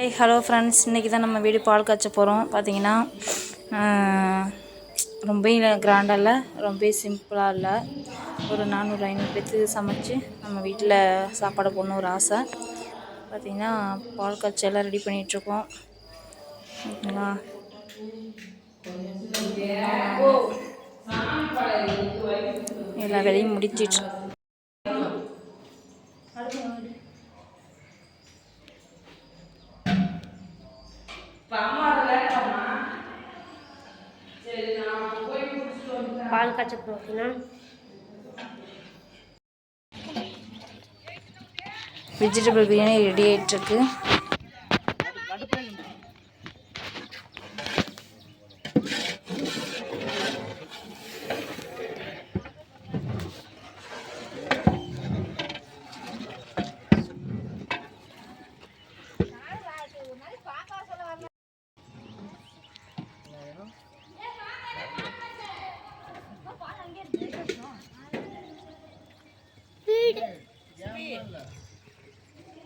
ஏய் hello friends இன்றைக்கி தான் நம்ம வீடு பால் காய்ச்ச போகிறோம் பார்த்தீங்கன்னா ரொம்ப கிராண்டாக இல்லை ரொம்ப சிம்பிளாக இல்லை. ஒரு நானூறு ஐநூறு பேர்த்துக்கு சமைச்சு நம்ம வீட்டில் சாப்பாடு போடணும் ஒரு ஆசை. பார்த்தீங்கன்னா பால் காய்ச்செல்லாம் ரெடி பண்ணிகிட்ருக்கோம் ஓகேங்களா? எல்லா வேலையும் முடிச்சிட்ருக்கோம் பால் காய்ச்ச வெஜிடபிள் பிரியாணி ரெடி ஆகிட்டுருக்கு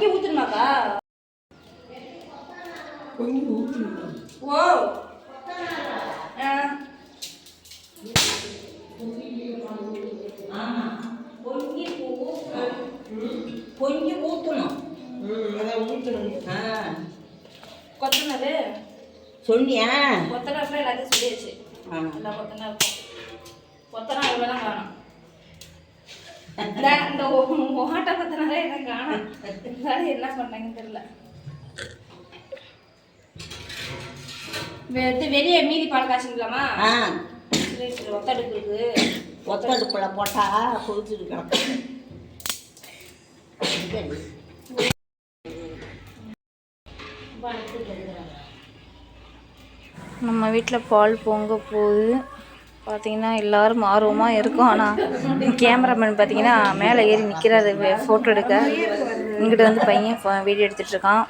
பொங்கி ஊற்றணுமாக்கா ஓ. ஆ. பொங்கி பொங்கி ஊற்றணும் அதை ஊற்றணும் ஆ. கொத்தனது சொன்னியா கொத்தனார் எல்லாத்தையும் சொல்லியாச்சு. ஆ. எல்லா கொத்தனா இருக்கும் கொத்தனா இவ்வளோதான் காணும் இந்த ஓ- ஓட்ட கொத்தனாரே என்ன காணும் இருந்தாலும் என்ன பண்ணாங்கன்னு தெரியல வெளியே மீதி பால் காய்ச்சிக்கலாமா? போட்டால் கொதிச்சுட்டு கிடக்கும். நம்ம வீட்டில் பால் பொங்க போகுது. பார்த்தீங்கன்னா எல்லாரும் ஆர்வமாக இருக்கும். ஆனால் கேமராமேன் பார்த்தீங்கன்னா மேலே ஏறி நிற்கிறாரு ஃபோட்டோ எடுக்க. இங்கிட்ட வந்து பையன் வீடியோ எடுத்துகிட்டு இருக்கான்.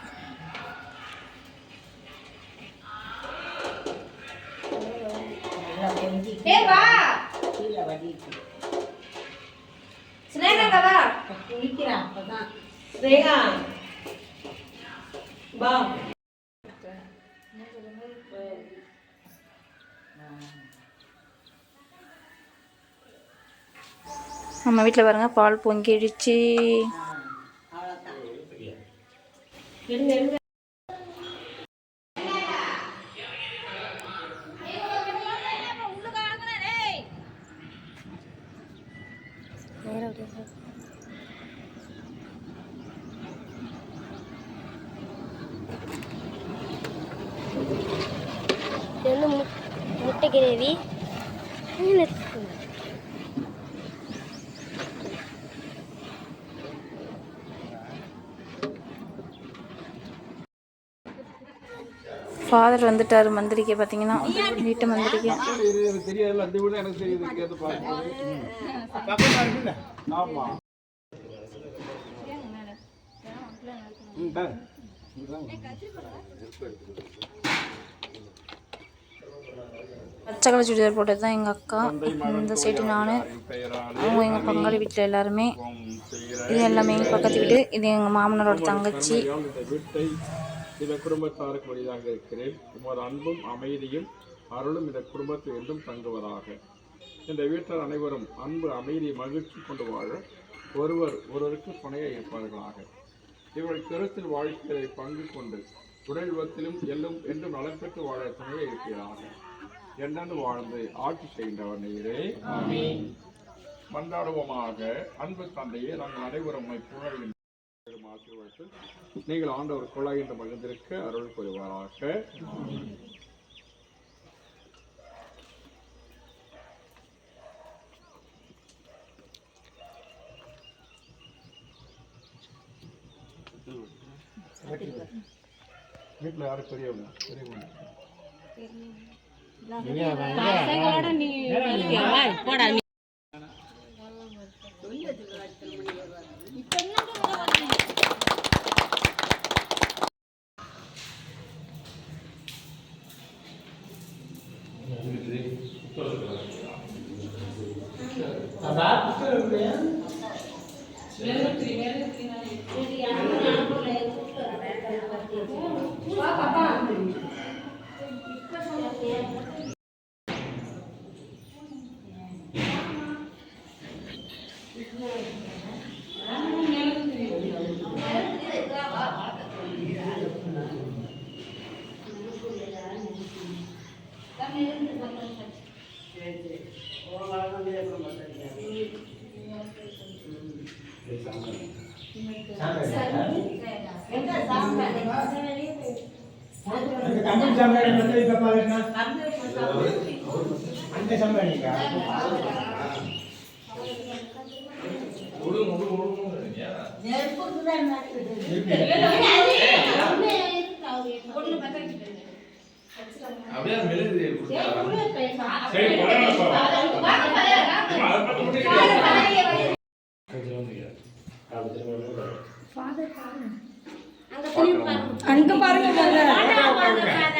ரேகா வா. நம்ம வீட்டில் பாருங்கள் பால் பொங்கிடுச்சு. இது வந்து மு- முட்டை கிரேவி? ஃபாதர் வந்துட்டார் மந்திரிக்க. பார்த்தீங்கன்னா வீட்டு மந்திரிக்க. பச்சை கலர் சுடிதார் போட்டது தான் எங்கள் அக்கா. இந்த சைடு நான். அவங்க எங்கள் பங்காளி வீட்டில் எல்லாருமே. இது எல்லாமே எங்கள் பக்கத்து வீடு. இது எங்கள் மாமனாரோட தங்கச்சி. இந்த குடும்பத்தாருக்கு வழியாக இருக்கிறேன். உமது அன்பும் அமைதியும் அருளும் இந்த குடும்பத்தில் என்றும் தங்குவதாக. இந்த வீட்டார் அனைவரும் அன்பு அமைதி மகிழ்ச்சி கொண்டு வாழ ஒருவர் ஒருவருக்கு துணையாக இருப்பார்களாக. இவர்கள் கருத்தில் வாழ்க்கையை பங்கு கொண்டு உடல் விபத்திலும் எல்லும் என்றும் நலம் பெற்று வாழ துணையாக இருக்கிறார்கள். என்னென்று வாழ்ந்து ஆட்சி செய்கின்றவர் நீரே. மன்றாடுவோமாக. அன்பு தந்தையே நாங்கள் அனைவரும் புகழ்கின்ற ஆசீர்வாதத்தில் நீங்கள் ஆண்டவர் கொள்ளாகின்ற மகிழ்ந்திருக்க அருள் புரிவாராக. வீட்டில் யாரும் பெரியவங்க? பெரியவங்க. अब आप किसके रूप में हैं मेरे क्रीमेर क्रीमेर मेरी आँख में आँख को ले कुछ कर रहा है पापा पापा Thank you. அந்த சமையல் அப்படியே மெழுகு சரி பரவாயில்லப்பா அதை பற்றி மட்டும்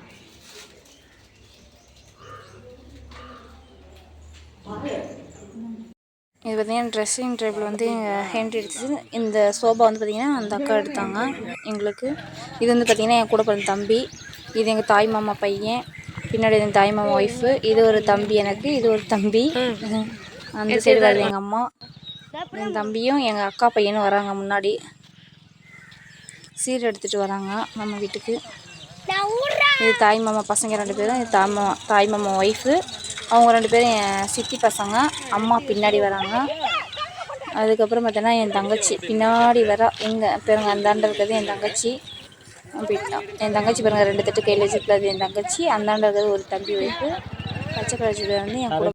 இது பார்த்தீங்கன்னா ட்ரெஸ்ஸிங் டேபிள் வந்து எங்கள் ஹேண்ட் எடுத்து இந்த சோபா வந்து பார்த்திங்கன்னா அந்த அக்கா எடுத்தாங்க எங்களுக்கு. இது வந்து பார்த்திங்கன்னா என் கூட பிறந்த தம்பி. இது எங்கள் தாய் மாமா பையன். பின்னாடி எங்கள் தாய் மாமா ஒய்ஃபு இது ஒரு தம்பி எனக்கு இது ஒரு தம்பி. அந்த சைடு வருது எங்கள் அம்மா. என் தம்பியும் எங்கள் அக்கா பையனும் வராங்க முன்னாடி. சீர் எடுத்துகிட்டு வராங்க நம்ம வீட்டுக்கு. இது தாய் மாமா பசங்க ரெண்டு பேரும் இது தாய் மாமா தாய் மாமா ஒய்ஃபு அவங்க ரெண்டு பேரும் என் சித்தி பசங்க அம்மா பின்னாடி வராங்க. அதுக்கப்புறம் பார்த்தோன்னா என் தங்கச்சி பின்னாடி வரா எங்கள் பிறங்க அந்தாண்ட இருக்கிறது என் தங்கச்சி. அப்படி என் தங்கச்சி பாருங்க ரெண்டு தட்டு கையில் வச்சுருக்கிறது என் தங்கச்சி. அந்தாண்ட இருக்கிறது ஒரு தம்பி வைப்பு பச்சை கலர் வந்து என் கூட